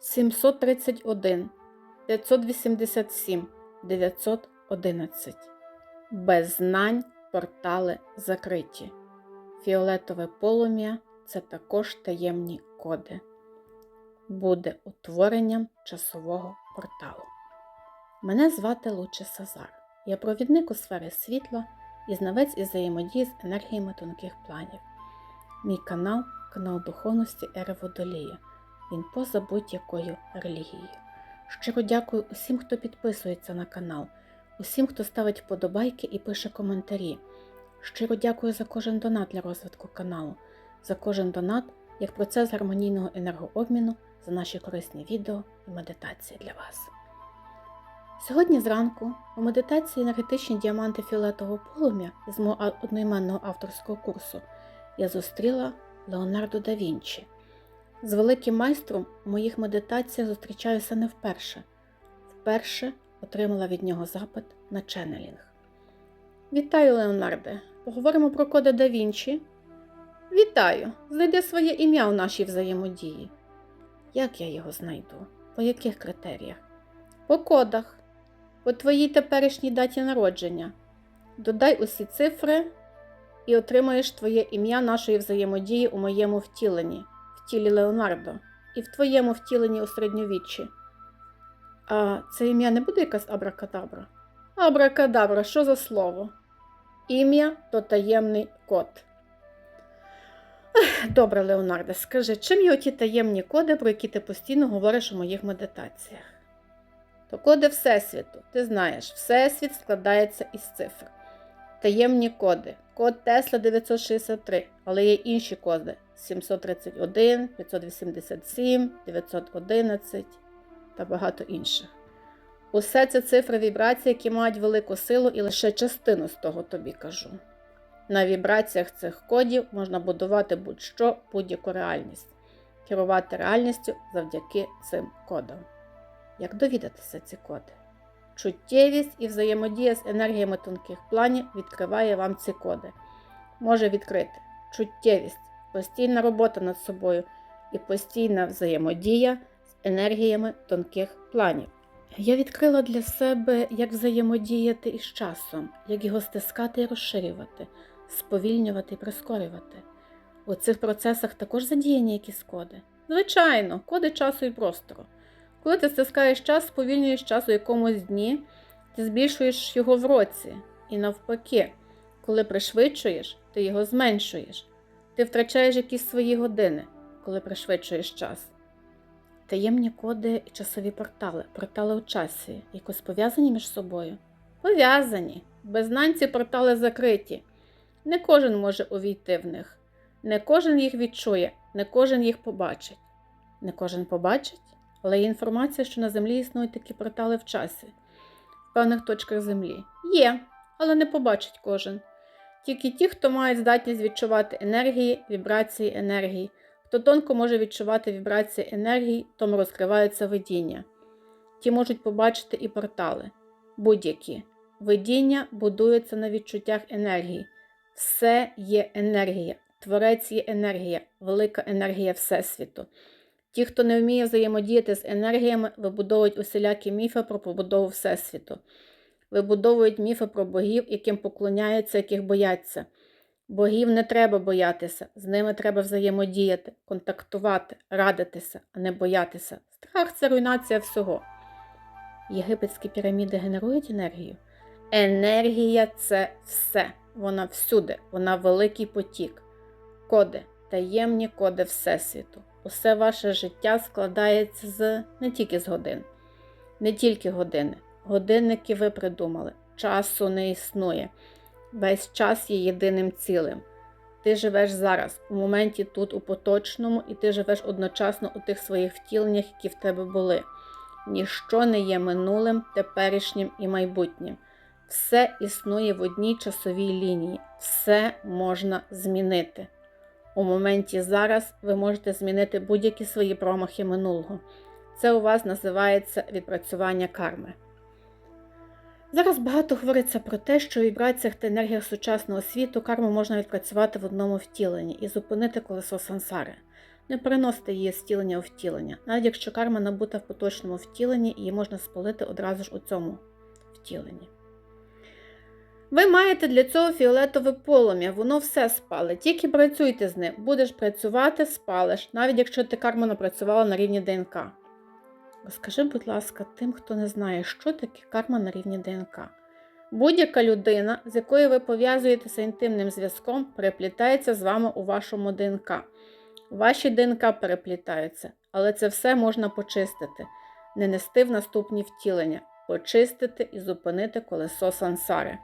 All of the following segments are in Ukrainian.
731, 587, 911. Без знань портали закриті. Фіолетове полум'я це також таємні коди. Буде утворенням часового порталу. Мене звати Луче Сазар. Я провідник у сфері світла і знавець із взаємодії з енергіями тонких планів. Мій канал канал духовності Ери Водолія. Він поза будь-якою релігією. Щиро дякую усім, хто підписується на канал, усім, хто ставить вподобайки і пише коментарі. Щиро дякую за кожен донат для розвитку каналу, за кожен донат як процес гармонійного енергообміну, за наші корисні відео і медитації для вас. Сьогодні зранку у медитації енергетичні діаманти фіолетового полум'я з мого одноіменного авторського курсу я зустріла Леонардо да Вінчі. З великим майстром у моїх медитаціях зустрічаюся не вперше. Вперше отримала від нього запит на ченнелінг. Вітаю, Леонарде! Поговоримо про коди да Вінчі. Вітаю! Знайди своє ім'я у нашій взаємодії. Як я його знайду? По яких критеріях? По кодах, по твоїй теперішній даті народження. Додай усі цифри і отримаєш твоє ім'я нашої взаємодії у моєму втіленні, тілі Леонардо, і в твоєму втіленні у середньовіччі. А це ім'я не буде якась абракадабра? Абракадабра, що за слово? Ім'я то таємний код. Добре, Леонарде, скажи, чим є оті таємні коди, про які ти постійно говориш у моїх медитаціях? То коди Всесвіту. Ти знаєш, Всесвіт складається із цифр. Таємні коди. Код Тесла 963, але є інші коди 731, 587, 911 та багато інших. Усе це цифри вібрацій, які мають велику силу і лише частину з того тобі кажу. На вібраціях цих кодів можна будувати будь-що, будь-яку реальність, керувати реальністю завдяки цим кодам. Як довідатися ці коди? Чуттєвість і взаємодія з енергіями тонких планів відкриває вам ці коди. Може відкрити чуттєвість, постійна робота над собою і постійна взаємодія з енергіями тонких планів. Я відкрила для себе, як взаємодіяти із часом, як його стискати і розширювати, сповільнювати і прискорювати. У цих процесах також задіяні якісь коди. Звичайно, коди часу і простору. Коли ти стискаєш час, сповільнюєш час у якомусь дні, ти збільшуєш його в році. І навпаки, коли пришвидшуєш, ти його зменшуєш. Ти втрачаєш якісь свої години, коли пришвидшуєш час. Таємні коди і часові портали, портали у часі, якось пов'язані між собою? Пов'язані. Без знань ці портали закриті. Не кожен може увійти в них. Не кожен їх відчує, не кожен їх побачить. Не кожен побачить, але є інформація, що на землі існують такі портали в часі, в певних точках землі. Є, але не побачить кожен. Тільки ті, хто мають здатність відчувати енергії, вібрації енергії. Хто тонко може відчувати вібрації енергії, тому розкриваються видіння. Ті можуть побачити і портали. Будь-які. Видіння будуються на відчуттях енергії. Все є енергія. Творець є енергія, велика енергія Всесвіту. Ті, хто не вміє взаємодіяти з енергіями, вибудовують усілякі міфи про побудову Всесвіту. Вибудовують міфи про богів, яким поклоняються, яких бояться. Богів не треба боятися, з ними треба взаємодіяти, контактувати, радитися, а не боятися. Страх це руйнація всього. Єгипетські піраміди генерують енергію. Енергія це все. Вона всюди, вона великий потік. Коди, таємні коди Всесвіту. Усе ваше життя складається з не тільки з годин, не тільки години. Годинники ви придумали. Часу не існує. Весь час є єдиним цілим. Ти живеш зараз, у моменті тут, у поточному, і ти живеш одночасно у тих своїх втіленнях, які в тебе були. Ніщо не є минулим, теперішнім і майбутнім. Все існує в одній часовій лінії, все можна змінити. У моменті зараз ви можете змінити будь-які свої промахи минулого. Це у вас називається відпрацювання карми. Зараз багато говориться про те, що у вібраціях та енергіях сучасного світу карму можна відпрацювати в одному втіленні і зупинити колесо сансари. Не переносите її з втілення у втілення, навіть якщо карма набута в поточному втіленні, її можна спалити одразу ж у цьому втіленні. Ви маєте для цього фіолетове полум'я, воно все спалить. Тільки працюйте з ним. Будеш працювати, спалиш, навіть якщо ти карму напрацювала на рівні ДНК. Розкажи, будь ласка, тим, хто не знає, що таке карма на рівні ДНК. Будь-яка людина, з якою ви пов'язуєтеся інтимним зв'язком, переплітається з вами у вашому ДНК. Ваші ДНК переплітаються, але це все можна почистити, не нести в наступні втілення, почистити і зупинити колесо сансари.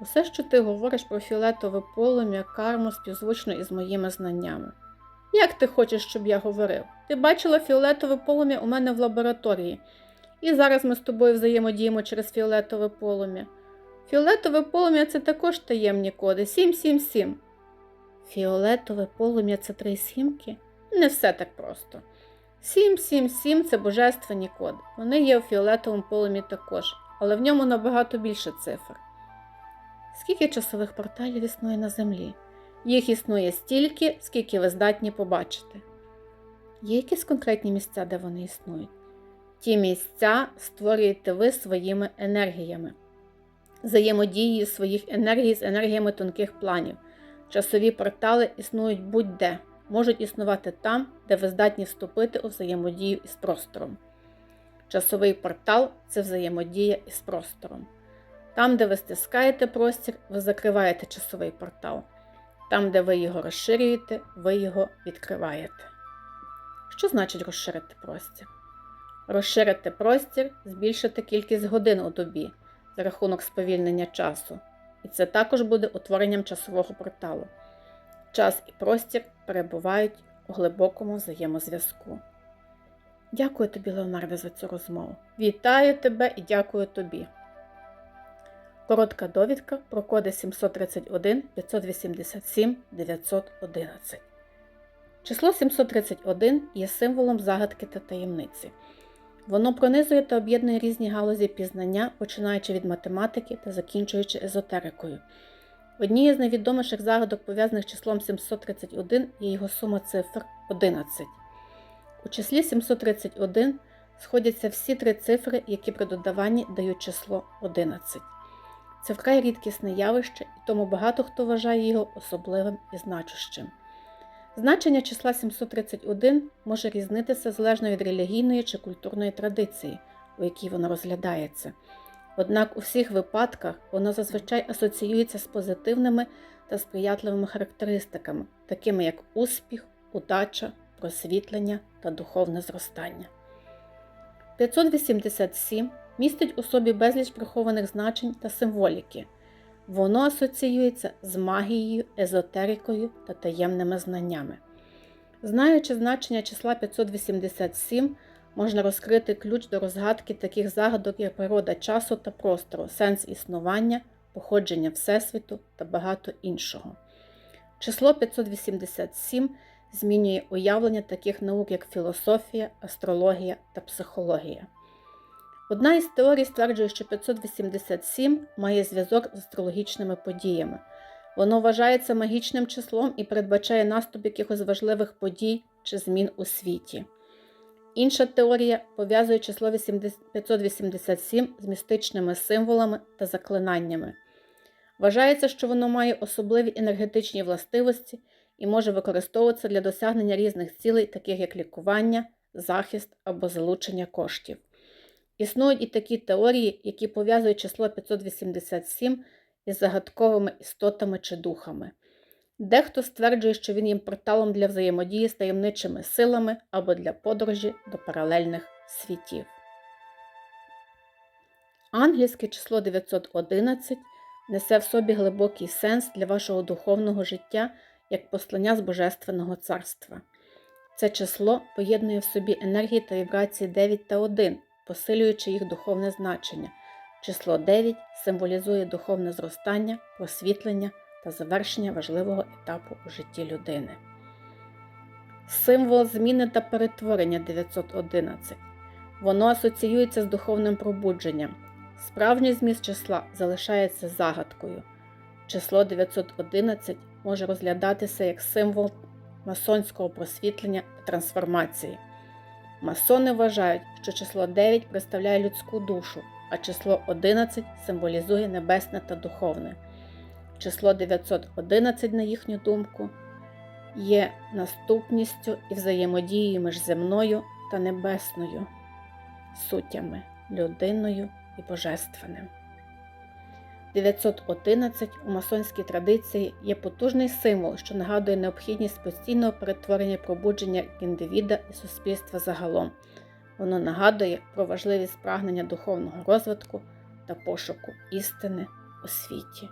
Усе, що ти говориш про фіолетове полум'я, карму співзвучно із моїми знаннями. Як ти хочеш, щоб я говорив? Ти бачила фіолетове полум'я у мене в лабораторії, і зараз ми з тобою взаємодіємо через фіолетове полум'я. Фіолетове полум'я це також таємні коди 777. Фіолетове полум'я це три сімки? Не все так просто. 777 це божественні коди. Вони є у фіолетовому полум'ї також, але в ньому набагато більше цифр. Скільки часових порталів існує на Землі? Їх існує стільки, скільки ви здатні побачити. Є якісь конкретні місця, де вони існують? Ті місця створюєте ви своїми енергіями, взаємодією своїх енергій з енергіями тонких планів. Часові портали існують будь-де, можуть існувати там, де ви здатні вступити у взаємодію із простором. Часовий портал це взаємодія із простором. Там, де ви стискаєте простір, ви закриваєте часовий портал. Там, де ви його розширюєте, ви його відкриваєте. Що значить розширити простір? Розширити простір, збільшити кількість годин у добі за рахунок сповільнення часу. І це також буде утворенням часового порталу. Час і простір перебувають у глибокому взаємозв'язку. Дякую тобі, Леонардо, за цю розмову. Вітаю тебе і дякую тобі. Коротка довідка про коди 731 587 911. Число 731 є символом загадки та таємниці. Воно пронизує та об'єднує різні галузі пізнання, починаючи від математики та закінчуючи езотерикою. Однією з найвідоміших загадок, пов'язаних з числом 731, є його сума цифр 11. У числі 731 сходяться всі три цифри, які при додаванні дають число 11. Це вкрай рідкісне явище, і тому багато хто вважає його особливим і значущим. Значення числа 731 може різнитися залежно від релігійної чи культурної традиції, у якій воно розглядається. Однак у всіх випадках воно зазвичай асоціюється з позитивними та сприятливими характеристиками, такими як успіх, удача, просвітлення та духовне зростання. 587 містить у собі безліч прихованих значень та символіки. Воно асоціюється з магією, езотерикою та таємними знаннями. Знаючи значення числа 587, можна розкрити ключ до розгадки таких загадок, як природа часу та простору, сенс існування, походження Всесвіту та багато іншого. Число 587 змінює уявлення таких наук, як філософія, астрологія та психологія. Одна із теорій стверджує, що 587 має зв'язок з астрологічними подіями. Воно вважається магічним числом і передбачає наступ якихось важливих подій чи змін у світі. Інша теорія пов'язує число 587 з містичними символами та заклинаннями. Вважається, що воно має особливі енергетичні властивості і може використовуватися для досягнення різних цілей, таких як лікування, захист або залучення коштів. Існують і такі теорії, які пов'язують число 587 із загадковими істотами чи духами. Дехто стверджує, що він є порталом для взаємодії з таємничими силами або для подорожі до паралельних світів. Ангельське число 911 несе в собі глибокий сенс для вашого духовного життя як послання з Божественного царства. Це число поєднує в собі енергії та вібрації 9 та 1, посилюючи їх духовне значення. Число 9 символізує духовне зростання, просвітлення та завершення важливого етапу у житті людини. Символ зміни та перетворення 911. Воно асоціюється з духовним пробудженням. Справжній зміст числа залишається загадкою. Число 911 може розглядатися як символ масонського просвітлення та трансформації. Масони вважають, що число 9 представляє людську душу, а число 11 символізує небесне та духовне. Число 911, на їхню думку, є наступністю і взаємодією між земною та небесною суттями, людиною і божественним. 911 у масонській традиції є потужний символ, що нагадує необхідність постійного перетворення пробудження індивіда і суспільства загалом. Воно нагадує про важливість прагнення духовного розвитку та пошуку істини у світі.